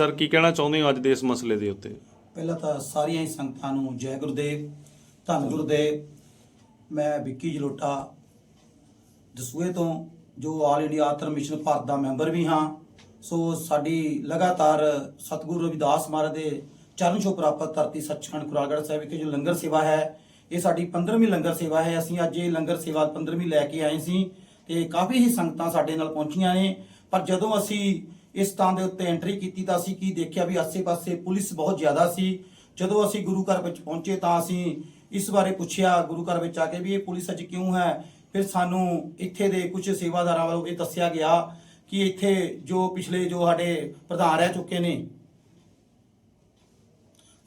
Sir, ਕੀ ਕਹਿਣਾ ਚਾਹੁੰਦੇ ਹੋ ਅੱਜ ਦੇ ਇਸ ਮਸਲੇ ਦੇ ਉੱਤੇ? ਪਹਿਲਾਂ ਤਾਂ ਸਾਰੀਆਂ ਹੀ ਸੰਗਤਾਂ ਨੂੰ ਜੈ ਗੁਰਦੇਵ, ਧੰਨ ਗੁਰਦੇਵ। ਮੈਂ ਵਿੱਕੀ ਜਲੋਟਾ, ਦਸੂਏ ਤੋਂ, ਜੋ ਆਲ ਇੰਡੀਆ ਆਤਰ ਮਿਸ਼ਨ ਭਾਰਤ ਦਾ ਮੈਂਬਰ ਵੀ ਹਾਂ। ਸੋ ਸਾਡੀ ਲਗਾਤਾਰ ਸਤਿਗੁਰੂ ਰਵਿਦਾਸ ਮਹਾਰਾਜ ਦੇ ਚਰਨ ਛੋ ਪ੍ਰਾਪਤ ਧਰਤੀ ਸੱਚਖੰਡ ਖੁਰਾਗੜ੍ਹ ਸਾਹਿਬ ਵਿਖੇ ਜੋ ਲੰਗਰ ਸੇਵਾ ਹੈ, ਇਹ ਸਾਡੀ 15ਵੀਂ ਲੰਗਰ ਸੇਵਾ ਹੈ। ਅਸੀਂ ਅੱਜ ਇਹ ਲੰਗਰ ਸੇਵਾ 15ਵੀਂ ਲੈ ਕੇ ਆਏ ਸੀ ਤੇ ਕਾਫੀ ਹੀ ਸੰਗਤਾਂ ਸਾਡੇ ਨਾਲ ਪਹੁੰਚੀਆਂ ਨੇ। ਪਰ ਜਦੋਂ ਅਸੀਂ ਇਸ ਥਾਂ ਦੇ ਉੱਤੇ ਐਂਟਰੀ ਕੀਤੀ ਤਾਂ ਅਸੀਂ ਕੀ ਦੇਖਿਆ ਵੀ ਆਸੇ-ਪਾਸੇ ਪੁਲਿਸ ਬਹੁਤ ਜ਼ਿਆਦਾ ਸੀ। ਜਦੋਂ ਅਸੀਂ ਗੁਰੂ ਘਰ ਵਿੱਚ ਪਹੁੰਚੇ ਤਾਂ ਅਸੀਂ ਇਸ ਬਾਰੇ ਪੁੱਛਿਆ ਗੁਰੂ ਘਰ ਵਿੱਚ ਆ ਕੇ ਵੀ ਇਹ ਪੁਲਿਸ ਅੱਜ ਕਿਉਂ ਹੈ? ਫਿਰ ਸਾਨੂੰ ਇੱਥੇ ਦੇ ਕੁਝ ਸੇਵਾਦਾਰਾਂ ਵੱਲੋਂ ਇਹ ਦੱਸਿਆ ਗਿਆ ਕਿ ਇੱਥੇ ਜੋ ਪਿਛਲੇ ਜੋ ਸਾਡੇ ਪ੍ਰਧਾਨ ਰਹਿ ਚੁੱਕੇ ਨੇ,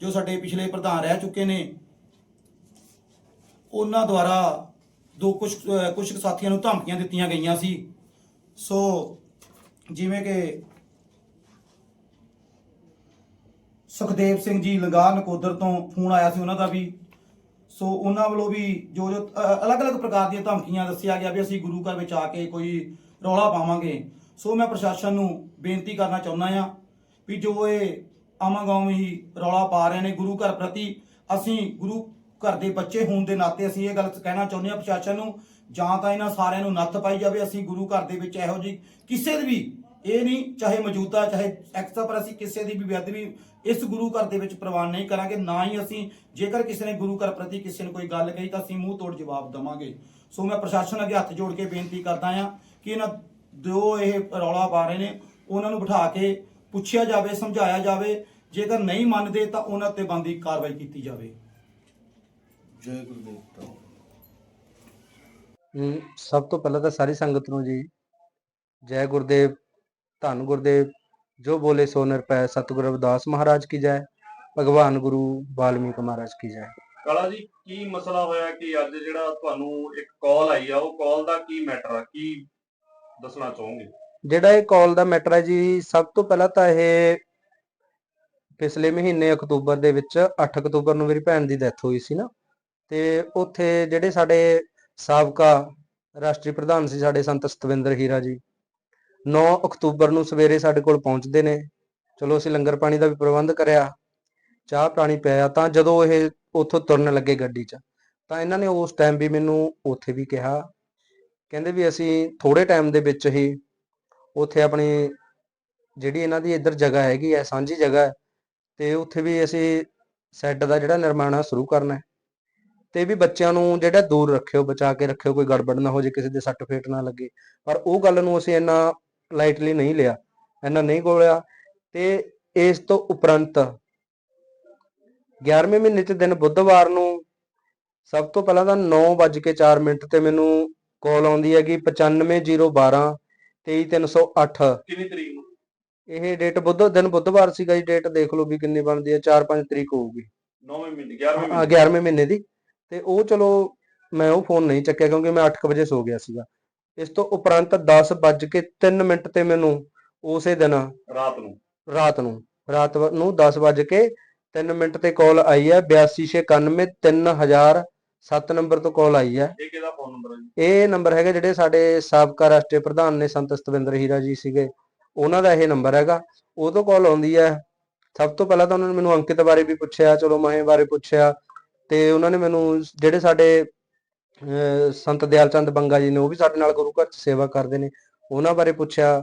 ਜੋ ਸਾਡੇ ਪਿਛਲੇ ਪ੍ਰਧਾਨ ਰਹਿ ਚੁੱਕੇ ਨੇ, ਉਹਨਾਂ ਦੁਆਰਾ ਦੋ ਕੁਝ ਕੁਝ ਕੁ ਸਾਥੀਆਂ ਨੂੰ ਧਮਕੀਆਂ ਦਿੱਤੀਆਂ ਗਈਆਂ ਸੀ। ਸੋ ਜਿਵੇਂ ਕਿ ਸੁਖਦੇਵ ਸਿੰਘ ਜੀ ਲੰਗਾਹ ਨਕੋਦਰ ਤੋਂ ਫੋਨ ਆਇਆ ਸੀ ਉਹਨਾਂ ਦਾ ਵੀ। ਸੋ ਉਹਨਾਂ ਵੱਲੋਂ ਵੀ ਜੋ ਜੋ ਅਲੱਗ-ਅਲੱਗ ਪ੍ਰਕਾਰ ਦੀਆਂ ਧਮਕੀਆਂ ਦੱਸਿਆ ਗਿਆ ਵੀ ਅਸੀਂ ਗੁਰੂ ਘਰ ਵਿੱਚ ਆ ਕੇ ਕੋਈ ਰੌਲਾ ਪਾਵਾਂਗੇ। ਸੋ ਮੈਂ ਪ੍ਰਸ਼ਾਸਨ ਨੂੰ ਬੇਨਤੀ ਕਰਨਾ ਚਾਹੁੰਦਾ ਆ ਵੀ ਜੋ ਇਹ ਆਮਾਗਾਮ ਹੀ ਰੌਲਾ ਪਾ ਰਹੇ ਨੇ ਗੁਰੂ ਘਰ ਪ੍ਰਤੀ, ਅਸੀਂ ਗੁਰੂ ਘਰ ਦੇ ਬੱਚੇ ਹੋਣ ਦੇ ਨਾਤੇ ਅਸੀਂ ਇਹ ਗੱਲ ਕਹਿਣਾ ਚਾਹੁੰਦੇ ਹਾਂ ਪ੍ਰਸ਼ਾਸਨ ਨੂੰ, ਜਾਂ ਤਾਂ ਇਹਨਾਂ ਸਾਰਿਆਂ ਨੂੰ ਨੱਥ ਪਾਈ ਜਾਵੇ, ਅਸੀਂ ਗੁਰੂ ਘਰ ਦੇ ਵਿੱਚ ਇਹੋ ਜਿਹੀ ਕਿਸੇ ਦੀ ਵੀ ਇਹ ਨਹੀਂ ਚਾਹੇ ਮੌਜੂਦਾ ਚਾਹੇ ਐਕਸਟਰਾ ਪਰ ਅਸੀਂ ਕਿਸੇ ਦੀ ਵੀ ਬੇਅਦਬੀ ਇਸ ਗੁਰੂ ਘਰ ਦੇ ਵਿੱਚ ਪ੍ਰਵਾਨ ਨਹੀਂ ਕਰਾਂਗੇ ਨਾ ਹੀ ਅਸੀਂ ਜੇਕਰ ਕਿਸੇ ਨੇ ਗੁਰੂ ਘਰ ਪ੍ਰਤੀ ਕਿਸੇ ਨੇ ਕੋਈ ਗੱਲ ਕਹੀ ਤਾਂ ਅਸੀਂ ਮੂੰਹ ਤੋੜ ਜਵਾਬ ਦਵਾਂਗੇ। ਸੋ ਮੈਂ ਪ੍ਰਸ਼ਾਸਨ ਅੱਗੇ ਹੱਥ ਜੋੜ ਕੇ ਬੇਨਤੀ ਕਰਦਾ ਹਾਂ ਕਿ ਇਹਨਾਂ ਜੋ ਇਹ ਰੌਲਾ ਪਾ ਰਹੇ ਨੇ ਉਹਨਾਂ ਨੂੰ ਬਿਠਾ ਕੇ ਪੁੱਛਿਆ ਜਾਵੇ ਸਮਝਾਇਆ ਜਾਵੇ। ਜੇਕਰ ਨਹੀਂ ਮੰਨਦੇ ਤਾਂ ਉਹਨਾਂ ਤੇ ਬੰਦੀ ਕਾਰਵਾਈ ਕੀਤੀ ਜਾਵੇ। ਜੈ ਗੁਰਦੇਵ ਸਭ ਤੋਂ ਪਹਿਲਾਂ ਤਾਂ ਸਾਰੀ ਸੰਗਤ ਨੂੰ ਜੀ ਜੈ ਗੁਰਦੇਵ ਧੰਨ ਗੁਰਦੇਵ ਜੋ ਬੋਲੇ ਸੋ ਨਿਰਪੈ ਸਤਿਗੁਰੂ ਰਵਿਦਾਸ ਮਹਾਰਾਜ ਕੀ ਜੈ ਭਗਵਾਨ ਗੁਰੂ ਵਾਲਮੀਕ ਮਹਾਰਾਜ ਕੀ ਜੈ। ਕਾਲਾ ਜੀ ਕੀ ਮਸਲਾ ਹੋਇਆ ਕਿ ਅੱਜ ਜਿਹੜਾ ਤੁਹਾਨੂੰ ਇੱਕ ਕਾਲ ਆਈ ਆ ਉਹ ਕਾਲ ਦਾ ਕੀ ਮੈਟਰ ਆ? ਕੀ ਦੱਸਣਾ ਚਾਹੋਗੇ? ਜਿਹੜਾ ਇਹ ਕਾਲ ਦਾ ਮੈਟਰ ਹੈ ਜੀ ਸਭ ਤੋਂ ਪਹਿਲਾਂ ਤਾਂ ਇਹ ਪਿਛਲੇ ਮਹੀਨੇ ਅਕਤੂਬਰ ਦੇ ਵਿੱਚ 8 ਅਕਤੂਬਰ ਨੂੰ ਮੇਰੀ ਭੈਣ ਦੀ ਡੈਥ ਹੋਈ ਸੀ ਨਾ ਤੇ ਉੱਥੇ ਜਿਹੜੇ ਸਾਡੇ ਸਾਬਕਾ ਰਾਸ਼ਟਰੀ ਪ੍ਰਧਾਨ ਸੀ ਸਾਡੇ ਸੰਤ ਸਤਵਿੰਦਰ ਹੀਰਾ ਜੀ 9 ਅਕਤੂਬਰ ਨੂੰ ਸਵੇਰੇ ਸਾਡੇ ਕੋਲ ਪਹੁੰਚਦੇ ਨੇ। ਚਲੋ ਅਸੀਂ ਲੰਗਰ ਪਾਣੀ ਦਾ ਵੀ ਪ੍ਰਬੰਧ ਕਰਿਆ। ਚਾਹ ਪਾਣੀ ਪਿਆ ਤਾਂ ਜਦੋਂ ਇਹ ਉੱਥੋਂ ਤੁਰਨ ਲੱਗੇ ਗੱਡੀ 'ਚ ਤਾਂ ਇਹਨਾਂ ਨੇ ਉਸ ਟਾਈਮ ਵੀ ਮੈਨੂੰ ਉੱਥੇ ਵੀ ਕਿਹਾ। ਕਹਿੰਦੇ ਵੀ ਅਸੀਂ ਥੋੜੇ ਟਾਈਮ ਦੇ ਵਿੱਚ ਹੀ ਉੱਥੇ ਆਪਣੀ ਜਿਹੜੀ ਇਹਨਾਂ ਦੀ ਇੱਧਰ ਜਗ੍ਹਾ ਹੈਗੀ ਹੈ ਸਾਂਝੀ ਜਗ੍ਹਾ ਹੈ, ਤੇ ਉੱਥੇ ਵੀ ਅਸੀਂ ਸੈੱਟ ਦਾ ਜਿਹੜਾ ਨਿਰਮਾਣ ਆ ਸ਼ੁਰੂ ਕਰਨਾ ਹੈ। ਤੇ ਵੀ ਬੱਚਿਆਂ ਨੂੰ ਜਿਹੜਾ ਦੂਰ ਰੱਖਿਓ ਬਚਾ ਕੇ ਰੱਖਿਓ ਕੋਈ ਗੜਬੜ ਨਾ ਹੋ ਜੇ ਕਿਸੇ ਦੇ ਸੱਟ ਫੇਟ ਨਾ ਲੱਗੇ। ਪਰ ਉਹ ਗੱਲ ਨੂੰ ਅਸੀਂ ਇੰਨਾ ਲਾਈਟਲੀ ਨਹੀਂ ਲਿਆ ਇੰਨਾ ਨਹੀਂ ਗੋਲਿਆ ਤੇ ਇਸ ਤੋਂ ਉਪਰੰਤ 11ਵੇਂ ਮਹੀਨੇ ਚ ਦਿਨ ਬੁੱਧਵਾਰ ਨੂੰ ਸਭ ਤੋਂ ਪਹਿਲਾਂ ਤਾਂ 9:04 ਮਿੰਟ ਤੇ ਮੈਨੂੰ ਕਾਲ ਆਉਂਦੀ ਹੈਗੀ 95012 23308 ਕਿੰਨੀ ਤਰੀਕ ਨੂੰ? ਇਹ ਡੇਟ ਬੁੱਧ ਦਿਨ ਬੁੱਧਵਾਰ ਸੀਗਾ ਜੀ ਡੇਟ ਦੇਖ ਲਓ ਵੀ ਕਿੰਨੀ ਬਣਦੀ ਹੈ 4-5 ਤਰੀਕ ਹੋਊਗੀ। 9ਵੇਂ ਮਹੀਨੇ 11ਵੇਂ ਹਾਂ ਮਹੀਨੇ। 11ਵੇਂ ਮਹੀਨੇ ਦੀ। ਤੇ ਉਹ ਚਲੋ ਮੈਂ ਉਹ ਫੋਨ ਨਹੀਂ ਚੱਕਿਆ ਕਿਉਂਕਿ ਮੈਂ 8 ਵਜੇ ਸੋ ਗਿਆ ਸੀਗਾ। ਇਸ ਤੋਂ ਉਪਰੰਤ 10 ਵੱਜ ਕੇ 3 ਮਿੰਟ ਤੇ ਮੈਨੂੰ ਉਸੇ ਦਿਨ ਰਾਤ ਨੂੰ। ਰਾਤ ਨੂੰ ਰਾਤ ਨੂੰ 10 ਵੱਜ ਕੇ 3 ਮਿੰਟ ਤੇ ਕਾਲ ਆਈ ਹੈ 8291 3000 7 ਨੰਬਰ ਤੋਂ ਕਾਲ ਆਈ ਹੈ। ਇਹ ਕਿਹਦਾ ਫੋਨ ਨੰਬਰ ਹੈ ਜੀ? ਇਹ ਨੰਬਰ ਹੈਗਾ ਜਿਹੜੇ ਸਾਡੇ ਸਾਬਕਾ ਰਾਸ਼ਟਰੀ ਪ੍ਰਧਾਨ ਨੇ ਸੰਤ ਸਤਵਿੰਦਰ ਹੀਰਾ ਜੀ ਸੀਗੇ ਉਹਨਾਂ ਦਾ ਇਹ ਨੰਬਰ ਹੈਗਾ। ਉਹ ਤੋਂ ਕਾਲ ਆਉਂਦੀ ਹੈ। ਸਭ ਤੋਂ ਪਹਿਲਾਂ ਤਾਂ ਉਹਨਾਂ ਨੇ ਮੈਨੂੰ ਅੰਕਿਤ ਬਾਰੇ ਵੀ ਪੁੱਛਿਆ ਚਲੋ ਮਹੇ ਬਾਰੇ ਪੁੱਛਿਆ ਤੇ ਉਹਨਾਂ ਨੇ ਮੈਨੂੰ ਜਿਹੜੇ ਸਾਡੇ ਸੰਤ ਦਿਆਲ ਚੰਦ ਬੰਗਾ ਜੀ ਨੇ, ਉਹ ਵੀ ਸਾਡੇ ਨਾਲ ਗੁਰੂ ਘਰ ਚ ਸੇਵਾ ਕਰਦੇ ਨੇ। ਉਹਨਾਂ ਬਾਰੇ ਪੁੱਛਿਆ,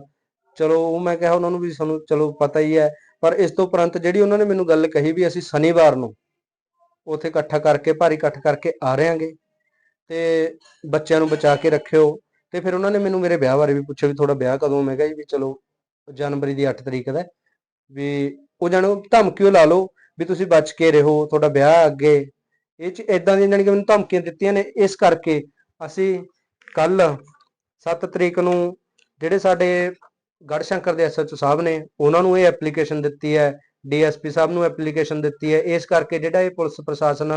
ਚਲੋ ਉਹ ਮੈਂ ਕਿਹਾ ਉਹਨਾਂ ਨੂੰ ਵੀ ਸਾਨੂੰ, ਚਲੋ ਪਤਾ ਹੀ ਹੈ। ਪਰ ਇਸ ਤੋਂ ਉਪਰੰਤ ਜਿਹੜੀ ਉਹਨਾਂ ਨੇ ਮੈਨੂੰ ਗੱਲ ਕਹੀ ਵੀ ਅਸੀਂ ਸ਼ਨੀਵਾਰ ਨੂੰ ਉੱਥੇ ਇਕੱਠਾ ਕਰਕੇ, ਭਾਰੀ ਇਕੱਠ ਕਰਕੇ ਆ ਰਹੇਾਂਗੇ ਤੇ ਬੱਚਿਆਂ ਨੂੰ ਬਚਾ ਕੇ ਰੱਖਿਓ। ਤੇ ਫਿਰ ਉਹਨਾਂ ਨੇ ਮੈਨੂੰ ਮੇਰੇ ਵਿਆਹ ਬਾਰੇ ਵੀ ਪੁੱਛਿਆ ਵੀ ਤੁਹਾਡਾ ਵਿਆਹ ਕਦੋਂ ਮੈਂ ਕਿਹਾ ਜੀ ਵੀ ਚਲੋ ਜਨਵਰੀ ਦੀ 8 ਤਰੀਕ ਦਾ ਵੀ ਉਹ ਜਾਣੋ ਧਮਕੀ ਲਾ ਲਓ ਵੀ ਤੁਸੀਂ ਬਚ ਕੇ ਰਹੋ, ਤੁਹਾਡਾ ਵਿਆਹ ਅੱਗੇ ਇਹ ਚ ਇਦਾਂ ਦੀਆਂ ਜਾਣੀ ਕਿ ਮੈਨੂੰ ਧਮਕੀਆਂ ਦਿੱਤੀਆਂ ਨੇ ਇਸ ਕਰਕੇ ਅਸੀਂ ਕੱਲ 7 ਤਰੀਕ ਨੂੰ ਜਿਹੜੇ ਸਾਡੇ ਗੜਸ਼ੰਕਰ ਦੇ ਐਸਐਚਓ ਸਾਹਿਬ ਨੇ ਉਹਨਾਂ ਨੂੰ ਇਹ ਐਪਲੀਕੇਸ਼ਨ ਦਿੱਤੀ ਹੈ ਡੀਐਸਪੀ ਸਾਹਿਬ ਨੂੰ ਐਪਲੀਕੇਸ਼ਨ ਦਿੱਤੀ ਹੈ ਇਸ ਕਰਕੇ ਜਿਹੜਾ ਇਹ ਪੁਲਿਸ ਪ੍ਰਸ਼ਾਸਨ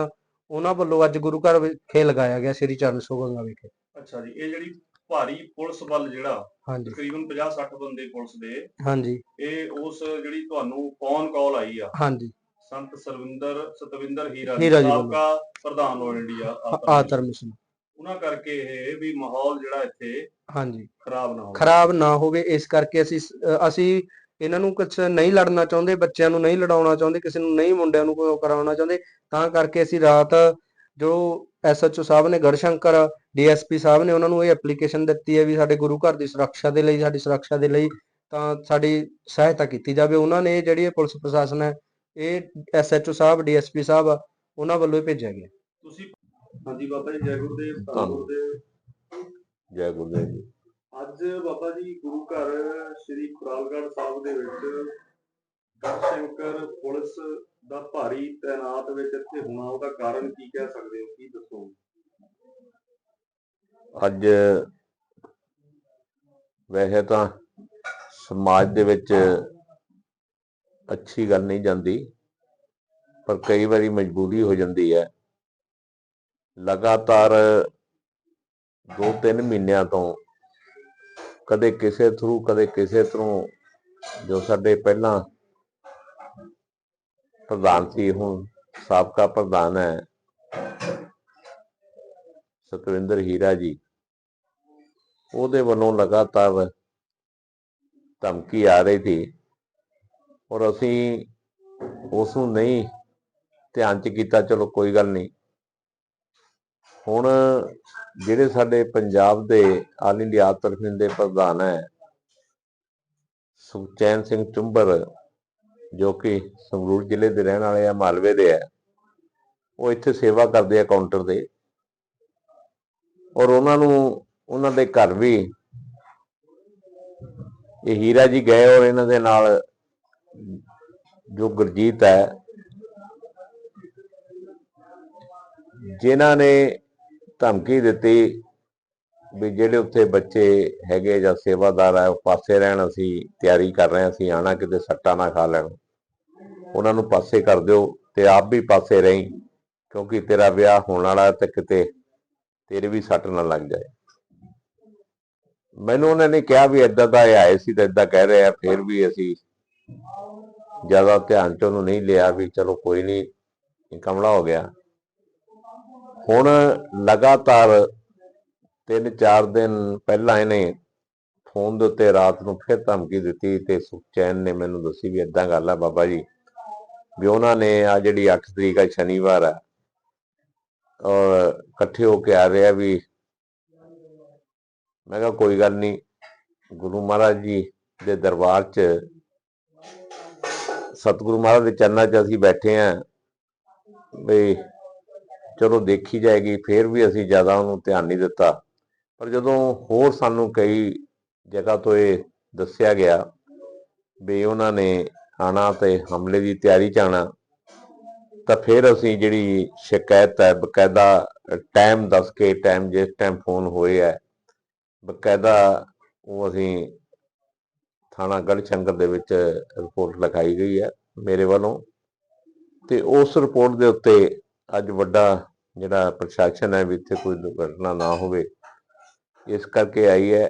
ਉਹਨਾਂ ਵੱਲੋਂ ਅੱਜ ਗੁਰੂ ਘਰ ਵਿਖੇ ਲਗਾਇਆ ਗਿਆ ਸ੍ਰੀ ਚਰਨ ਸੋਗੰਗਾ ਵਿਖੇ। ਅੱਛਾ ਜੀ ਇਹ ਜਿਹੜੀ ਭਾਰੀ ਪੁਲਿਸ ਵੱਲ ਜਿਹੜਾ ਹਾਂਜੀ। ਤਕਰੀਬਨ 50-60 ਬੰਦੇ ਪੁਲਿਸ ਦੇ ਹਾਂਜੀ। ਇਹ ਉਸ ਜਿਹੜੀ ਤੁਹਾਨੂੰ ਫੋਨ ਕਾਲ ਆਈ ਆ ਹਾਂਜੀ। ਸੰਤ ਸਰਵਿੰਦਰ ਸਤਵਿੰਦਰ ਹੀਰਾ ਹੀਰਾ ਜੀ ਸਾਬਕਾ ਪ੍ਰਧਾਨ ਆਲ ਇੰਡੀਆ ਆਤਰ ਮਿਸ਼ਨ। ਉਹਨਾਂ ਕਰਕੇ ਇਹ ਵੀ ਮਾਹੌਲ ਜਿਹੜਾ ਇੱਥੇ ਹਾਂਜੀ। ਖਰਾਬ ਨਾ ਹੋਵੇ। ਖਰਾਬ ਨਾ ਹੋਵੇ ਇਸ ਕਰਕੇ ਅਸੀਂ ਸ- ਅ, ਅਸੀਂ ਇਹਨਾਂ ਨੂੰ ਕੁਝ ਨਹੀਂ ਲੜਨਾ ਚਾਹੁੰਦੇ ਬੱਚਿਆਂ ਨੂੰ ਨਹੀਂ ਲੜਾਉਣਾ ਚਾਹੁੰਦੇ ਕਿਸੇ ਨੂੰ ਨਹੀਂ ਮੁੰਡਿਆਂ ਨੂੰ ਕੋਈ ਕਰਾਉਣਾ ਚਾਹੁੰਦੇ। ਤਾਂ ਕਰਕੇ ਅਸੀਂ ਰਾਤ ਜੋ ਐਸਐਚਓ ਸਾਹਿਬ ਨੇ ਗੜਸ਼ੰਕਰ ਡੀਐਸਪੀ ਸਾਹਿਬ ਨੇ ਉਹਨਾਂ ਨੂੰ ਇਹ ਐਪਲੀਕੇਸ਼ਨ ਦਿੱਤੀ ਹੈ ਵੀ ਸਾਡੇ ਗੁਰੂ ਘਰ ਦੀ ਸੁਰੱਖਿਆ ਦੇ ਲਈ ਸਾਡੀ ਸੁਰੱਖਿਆ ਦੇ ਲਈ ਤਾਂ ਸਾਡੀ ਸਹਾਇਤਾ ਕੀਤੀ ਜਾਵੇ। ਉਹਨਾਂ ਨੇ ਜਿਹੜੀ ਇਹ ਪੁਲਿਸ ਪ੍ਰਸ਼ਾਸਨ ਹੈ ਇਹ ਐਸਐਚਓ ਸਾਹਿਬ ਡੀਐਸਪੀ ਸਾਹਿਬ ਉਹਨਾਂ ਵੱਲੋਂ ਹੀ ਭੇਜਿਆ ਗਿਆ। ਤੁਸੀਂ ਹਾਂਜੀ ਬਾਬਾ ਜੀ ਜੈ ਗੁਰਦੇਵ ਧੰਨ। ਗੁਰਦੇਵ। ਜੈ ਗੁਰਦੇਵ ਜੀ। ਅੱਜ ਬਾਬਾ ਜੀ ਗੁਰੂ ਘਰ ਸ੍ਰੀ ਖੁਰਾਲਗੜ੍ਹ ਸਾਹਿਬ ਦੇ ਵਿੱਚ ਗੜਸ਼ੰਕਰ ਪੁਲਿਸ ਦਾ ਭਾਰੀ ਤਾਇਨਾਤ ਵਿੱਚ ਇੱਥੇ ਹੋਣਾ ਉਹਦਾ ਕਾਰਨ ਕੀ ਕਹਿ ਸਕਦੇ ਹੋ? ਕੀ ਦੱਸੋ ਅੱਜ ਵੈਸੇ ਤਾਂ ਸਮਾਜ ਦੇ ਵਿੱਚ ਅੱਛੀ ਗੱਲ ਨਹੀਂ ਜਾਂਦੀ, ਪਰ ਕਈ ਵਾਰੀ ਮਜਬੂਰੀ ਹੋ ਜਾਂਦੀ ਹੈ। ਲਗਾਤਾਰ 2-3 ਮਹੀਨਿਆਂ ਤੋਂ ਕਦੇ ਕਿਸੇ ਥਰੂ, ਕਦੇ ਕਿਸੇ ਥਰੂ ਜੋ ਸਾਡੇ ਪਹਿਲਾਂ ਪ੍ਰਧਾਨ ਸੀ, ਹੁਣ ਸਾਬਕਾ ਪ੍ਰਧਾਨ ਹੈ, ਸਤਵਿੰਦਰ ਹੀਰਾ ਜੀ, ਉਹਦੇ ਵੱਲੋਂ ਲਗਾਤਾਰ ਧਮਕੀ ਆ ਰਹੀ ਸੀ। ਔਰ ਅਸੀਂ ਉਸ ਨੂੰ ਨਹੀਂ ਧਿਆਨ ਚ ਕੀਤਾ, ਚਲੋ ਕੋਈ ਗੱਲ ਨਹੀਂ। ਹੁਣ ਜਿਹੜੇ ਸਾਡੇ ਪੰਜਾਬ ਦੇ ਆਲ ਇੰਡੀਆ ਤਰਫਿੰਦ ਦੇ ਪ੍ਰਧਾਨ ਹੈ, ਸੁਖਚੈਨ ਸਿੰਘ ਚੁੰਬਰ, ਜੋ ਕਿ ਸੰਗਰੂਰ ਜ਼ਿਲ੍ਹੇ ਦੇ ਰਹਿਣ ਵਾਲੇ ਆ, ਮਾਲਵੇ ਦੇ ਆ, ਉਹ ਇੱਥੇ ਸੇਵਾ ਕਰਦੇ ਆ ਕਾਊਂਟਰ ਦੇ ਔਰ ਉਹਨਾਂ ਨੂੰ, ਉਹਨਾਂ ਦੇ ਘਰ ਵੀ ਇਹ ਹੀਰਾ ਜੀ ਗਏ ਔਰ ਇਹਨਾਂ ਦੇ ਨਾਲ ਜੋ ਗੁਰਜੀਤ ਹੈ, ਜਿਨ੍ਹਾਂ ਨੇ ਧਮਕੀ ਦਿੱਤੀ ਵੀ ਜਿਹੜੇ ਉੱਥੇ ਬੱਚੇ ਹੈਗੇ ਜਾਂ ਸੇਵਾਦਾਰ ਹੈ ਉਹ ਪਾਸੇ ਰਹਿਣ ਅਸੀਂ ਤਿਆਰੀ ਕਰ ਰਹੇ ਹਾਂ, ਅਸੀਂ ਆਣਾ ਕਿਤੇ ਸੱਟਾ ਨਾ ਖਾ ਲੈਣ। ਉਹਨਾਂ ਨੂੰ ਪਾਸੇ ਕਰ ਦਿਓ ਤੇ ਆਪ ਵੀ ਪਾਸੇ ਰਹੀ, ਕਿਉਂਕਿ ਤੇਰਾ ਵਿਆਹ ਹੋਣ ਵਾਲਾ ਤੇ ਕਿਤੇ ਤੇਰੇ ਵੀ ਸੱਟ ਨਾ ਲੱਗ ਜਾਏ। ਮੈਨੂੰ ਉਹਨਾਂ ਨੇ ਕਿਹਾ ਵੀ ਏਦਾਂ ਦਾ ਇਹ ਆਏ ਸੀ ਤਾਂ ਏਦਾਂ ਕਹਿ ਰਹੇ ਆ, ਫਿਰ ਵੀ ਅਸੀਂ ਜ਼ਿਆਦਾ ਧਿਆਨ ਚ ਉਹਨੂੰ ਨਹੀਂ ਲਿਆ ਵੀ ਚਲੋ ਕੋਈ ਨਹੀਂ ਕਮਲਾ ਹੋ ਗਿਆ। ਹੁਣ ਲਗਾਤਾਰ 3-4 ਦਿਨ ਪਹਿਲਾਂ ਇਹਨੇ ਫੋਨ ਦੇ ਉੱਤੇ ਰਾਤ ਨੂੰ ਫਿਰ ਧਮਕੀ ਦਿੱਤੀ ਤੇ ਸੁਖਚੈਨ ਨੇ ਮੈਨੂੰ ਦੱਸੀ ਵੀ ਏਦਾਂ ਗੱਲ ਆ ਬਾਬਾ ਜੀ। ਵੀ ਉਹਨਾਂ ਨੇ ਆ ਜਿਹੜੀ 8 ਤਰੀਕ ਆ, ਸ਼ਨੀਵਾਰ ਆ, ਔਰ ਇਕੱਠੇ ਹੋ ਕੇ ਆ ਰਿਹਾ ਵੀ ਮੈਂ ਕਿਹਾ ਕੋਈ ਗੱਲ ਨਹੀਂ ਗੁਰੂ ਮਹਾਰਾਜ ਜੀ ਦੇ ਦਰਬਾਰ 'ਚ ਸਤਿਗੁਰੂ ਮਹਾਰਾਜ ਦੇ ਚਰਨਾਂ 'ਚ ਅਸੀਂ ਬੈਠੇ ਆ ਵੀ ਚਲੋ ਦੇਖੀ ਜਾਏਗੀ, ਫੇਰ ਵੀ ਅਸੀਂ ਜ਼ਿਆਦਾ ਉਹਨੂੰ ਧਿਆਨ ਨਹੀਂ ਦਿੱਤਾ। ਪਰ ਜਦੋਂ ਹੋਰ ਸਾਨੂੰ ਕਈ ਜਗ੍ਹਾ ਤੋਂ ਇਹ ਦੱਸਿਆ ਗਿਆ ਵੀ ਉਹਨਾਂ ਨੇ ਆਣਾ ਤੇ ਹਮਲੇ ਦੀ ਤਿਆਰੀ 'ਚ ਆਣਾ, ਤਾਂ ਫਿਰ ਅਸੀਂ ਜਿਹੜੀ ਸ਼ਿਕਾਇਤ ਹੈ, ਬਕਾਇਦਾ ਟਾਈਮ ਦੱਸ ਕੇ, ਟਾਈਮ ਜਿਸ ਟਾਈਮ ਫੋਨ ਹੋਏ ਹੈ, ਬਕਾਇਦਾ ਉਹ ਅਸੀਂ ਥਾਣਾ ਗੜਸ਼ੰਕਰ ਦੇ ਵਿੱਚ ਰਿਪੋਰਟ ਲਿਖਾਈ ਗਈ ਹੈ ਮੇਰੇ ਵੱਲੋਂ। ਤੇ ਉਸ ਰਿਪੋਰਟ ਦੇ ਉੱਤੇ ਅੱਜ ਵੱਡਾ ਜਿਹੜਾ ਪ੍ਰਸ਼ਾਸਨ ਹੈ ਵੀ ਇੱਥੇ ਕੋਈ ਦੁਰਘਟਨਾ ਨਾ ਹੋਵੇ ਇਸ ਕਰਕੇ ਆਈ ਹੈ।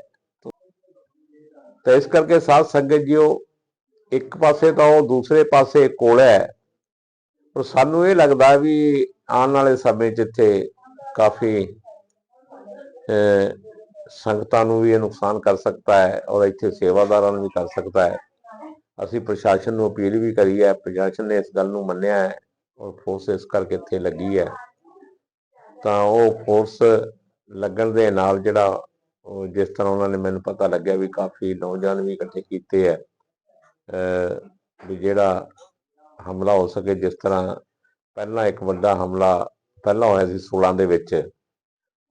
ਤਾਂ ਇਸ ਕਰਕੇ ਸਾਧ ਸੰਗਤ ਜੀਓ ਇੱਕ ਪਾਸੇ ਤਾਂ ਉਹ ਦੂਸਰੇ ਪਾਸੇ ਕੋਲ ਹੈ ਪਰ ਸਾਨੂੰ ਇਹ ਲੱਗਦਾ ਵੀ ਆਉਣ ਵਾਲੇ ਸਮੇਂ 'ਚ ਇੱਥੇ ਕਾਫੀ ਅਹ, ਸੰਗਤਾਂ ਨੂੰ ਵੀ ਇਹ ਨੁਕਸਾਨ ਕਰ ਸਕਦਾ ਹੈ ਔਰ ਇੱਥੇ ਸੇਵਾਦਾਰਾਂ ਨੂੰ ਵੀ ਕਰ ਸਕਦਾ ਹੈ। ਅਸੀਂ ਪ੍ਰਸ਼ਾਸਨ ਨੂੰ ਅਪੀਲ ਵੀ ਕਰੀ ਹੈ, ਪ੍ਰਸ਼ਾਸਨ ਨੇ ਇਸ ਗੱਲ ਨੂੰ ਮੰਨਿਆ ਹੈ ਔਰ ਫੋਰਸ ਇਸ ਕਰਕੇ ਇੱਥੇ ਲੱਗੀ ਹੈ। ਤਾਂ ਉਹ ਫੋਰਸ ਲੱਗਣ ਦੇ ਨਾਲ ਜਿਹੜਾ ਉਹ ਜਿਸ ਤਰ੍ਹਾਂ ਉਹਨਾਂ ਨੇ ਮੈਨੂੰ ਪਤਾ ਲੱਗਿਆ ਵੀ ਕਾਫੀ ਨੌਜਵਾਨ ਵੀ ਇਕੱਠੇ ਕੀਤੇ ਹੈ, ਅਹ ਵੀ ਜਿਹੜਾ ਹਮਲਾ ਹੋ ਸਕੇ ਜਿਸ ਤਰ੍ਹਾਂ ਪਹਿਲਾਂ ਇੱਕ ਵੱਡਾ ਹਮਲਾ ਪਹਿਲਾਂ ਹੋਇਆ ਸੀ 16 ਦੇ ਵਿੱਚ।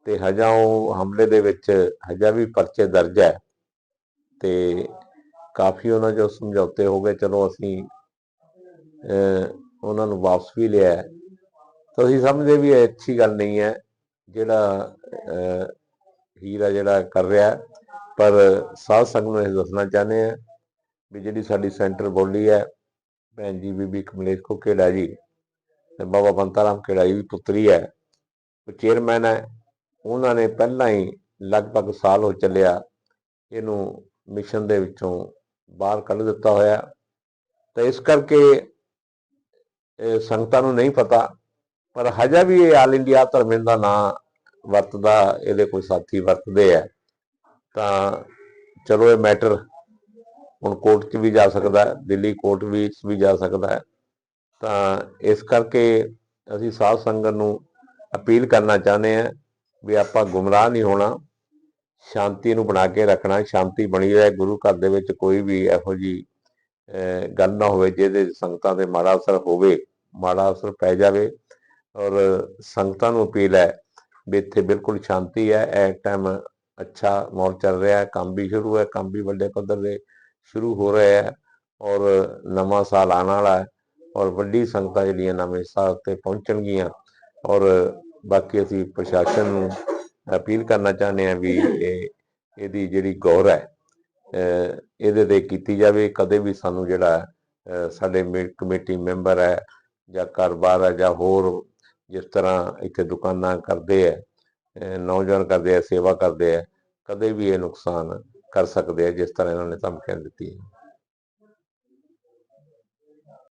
ਤੇ ਹਜਾ ਉਹ ਹਮਲੇ ਦੇ ਵਿੱਚ ਹਜਾ ਵੀ ਪਰਚੇ ਦਰਜ ਹੈ। ਤੇ ਕਾਫੀ ਉਹਨਾਂ ਜੋ ਸਮਝੌਤੇ ਹੋ ਗਏ ਚਲੋ ਅਸੀਂ ਅਹ ਉਹਨਾਂ ਨੂੰ ਵਾਪਸ ਵੀ ਲਿਆ ਤਾਂ ਅਸੀਂ ਸਮਝਦੇ ਵੀ ਇਹ ਅੱਛੀ ਗੱਲ ਨਹੀਂ ਹੈ ਜਿਹੜਾ ਅਹ, ਹੀਰਾ ਜਿਹੜਾ ਕਰ ਰਿਹਾ ਪਰ ਸਾਧ ਸੰਗ ਨੂੰ ਇਹ ਦੱਸਣਾ ਚਾਹੁੰਦੇ ਆ ਵੀ ਜਿਹੜੀ ਸਾਡੀ ਸੈਂਟਰ ਬੋਲੀ ਹੈ ਭੈਣ ਜੀ ਬੀਬੀ ਕਮਲੇਸ਼ ਕੋ ਕਿਹੜਾ ਜੀ ਤੇ ਬਾਬਾ ਬੰਤਾਰਾਮ ਕਿਹੜਾ ਜੀ ਵੀ ਪੁੱਤਰੀ ਹੈ ਉਹ ਚੇਅਰਮੈਨ ਹੈ। ਉਹਨਾਂ ਨੇ ਪਹਿਲਾਂ ਹੀ ਲਗਭਗ ਸਾਲ ਹੋ ਚੱਲਿਆ ਇਹਨੂੰ ਮਿਸ਼ਨ ਦੇ ਵਿੱਚੋਂ ਬਾਹਰ ਕੱਢ ਦਿੱਤਾ ਹੋਇਆ। ਤਾਂ ਇਸ ਕਰਕੇ ਇਹ ਸੰਗਤਾਂ ਨੂੰ ਨਹੀਂ ਪਤਾ, ਪਰ ਹਜੇ ਵੀ ਇਹ ਆਲ ਇੰਡੀਆ ਧਰਮਿੰਦ ਦਾ ਨਾਂ ਵਰਤਦਾ, ਇਹਦੇ ਕੋਈ ਸਾਥੀ ਵਰਤਦੇ ਆ। ਤਾਂ ਚਲੋ ਇਹ ਮੈਟਰ ਹੁਣ ਕੋਰਟ 'ਚ ਵੀ ਜਾ ਸਕਦਾ ਹੈ ਦਿੱਲੀ ਕੋਰਟ ਵਿੱਚ ਵੀ ਜਾ ਸਕਦਾ। ਹੈ ਤਾਂ ਇਸ ਕਰਕੇ ਅਸੀਂ ਸਾਧ ਸੰਗਤ ਨੂੰ ਅਪੀਲ ਕਰਨਾ ਚਾਹੁੰਦੇ ਹਾਂ ਵੀ ਆਪਾਂ ਗੁੰਮਰਾਹ ਨਹੀਂ ਹੋਣਾ, ਸ਼ਾਂਤੀ ਨੂੰ ਬਣਾ ਕੇ ਰੱਖਣਾ, ਸ਼ਾਂਤੀ ਬਣੀ ਰਹੇ, ਗੁਰੂ ਘਰ ਦੇ ਵਿੱਚ ਕੋਈ ਵੀ ਇਹੋ ਜੀ ਗੱਲ ਨਾ ਹੋਵੇ ਜਿਹਦੇ ਸੰਗਤਾਂ ਤੇ ਮਾੜਾ ਅਸਰ ਹੋਵੇ, ਮਾੜਾ ਅਸਰ ਪੈ ਜਾਵੇ ਔਰ ਸੰਗਤਾਂ ਨੂੰ ਅਪੀਲ ਹੈ ਵੀ ਇੱਥੇ ਬਿਲਕੁਲ ਸ਼ਾਂਤੀ ਹੈ, ਇਹ ਟਾਈਮ ਅੱਛਾ ਮਾਹੌਲ ਚੱਲ ਰਿਹਾ ਹੈ, ਕੰਮ ਵੀ ਸ਼ੁਰੂ ਹੈ, ਕੰਮ ਵੀ ਵੱਡੇ ਪੱਧਰ ਦੇ ਸ਼ੁਰੂ ਹੋ ਰਹੇ ਹੈ ਔਰ ਨਵਾਂ ਸਾਲ ਆਉਣ ਵਾਲਾ ਹੈ ਔਰ ਵੱਡੀ ਸੰਗਤਾਂ ਜਿਹੜੀਆਂ ਨਵੇਂ ਸਾਲ ਤੇ ਪਹੁੰਚਣਗੀਆਂ ਔਰ ਬਾਕੀ ਅਸੀਂ ਪ੍ਰਸ਼ਾਸਨ ਨੂੰ ਅਪੀਲ ਕਰਨਾ ਚਾਹੁੰਦੇ ਹਾਂ ਵੀ ਇਹ ਇਹਦੀ ਜਿਹੜੀ ਗੌਰ ਹੈ ਇਹਦੇ ਤੇ ਕੀਤੀ ਜਾਵੇ। ਕਦੇ ਵੀ ਸਾਨੂੰ ਜਿਹੜਾ ਸਾਡੇ ਮੇ- ਕਮੇਟੀ ਮੈਂਬਰ ਹੈ ਜਾਂ ਕਾਰੋਬਾਰ ਹੈ ਜਾਂ ਹੋਰ ਜਿਸ ਤਰ੍ਹਾਂ ਇੱਥੇ ਦੁਕਾਨਾਂ ਕਰਦੇ ਹੈ ਨੌਜਵਾਨ ਕਰਦੇ ਆ ਸੇਵਾ ਕਰਦੇ ਆ ਕਦੇ ਵੀ ਇਹ ਨੁਕਸਾਨ ਕਰ ਸਕਦੇ ਆ ਜਿਸ ਤਰ੍ਹਾਂ ਇਹਨਾਂ ਨੇ ਧਮਕੀਆਂ ਦਿੱਤੀਆਂ।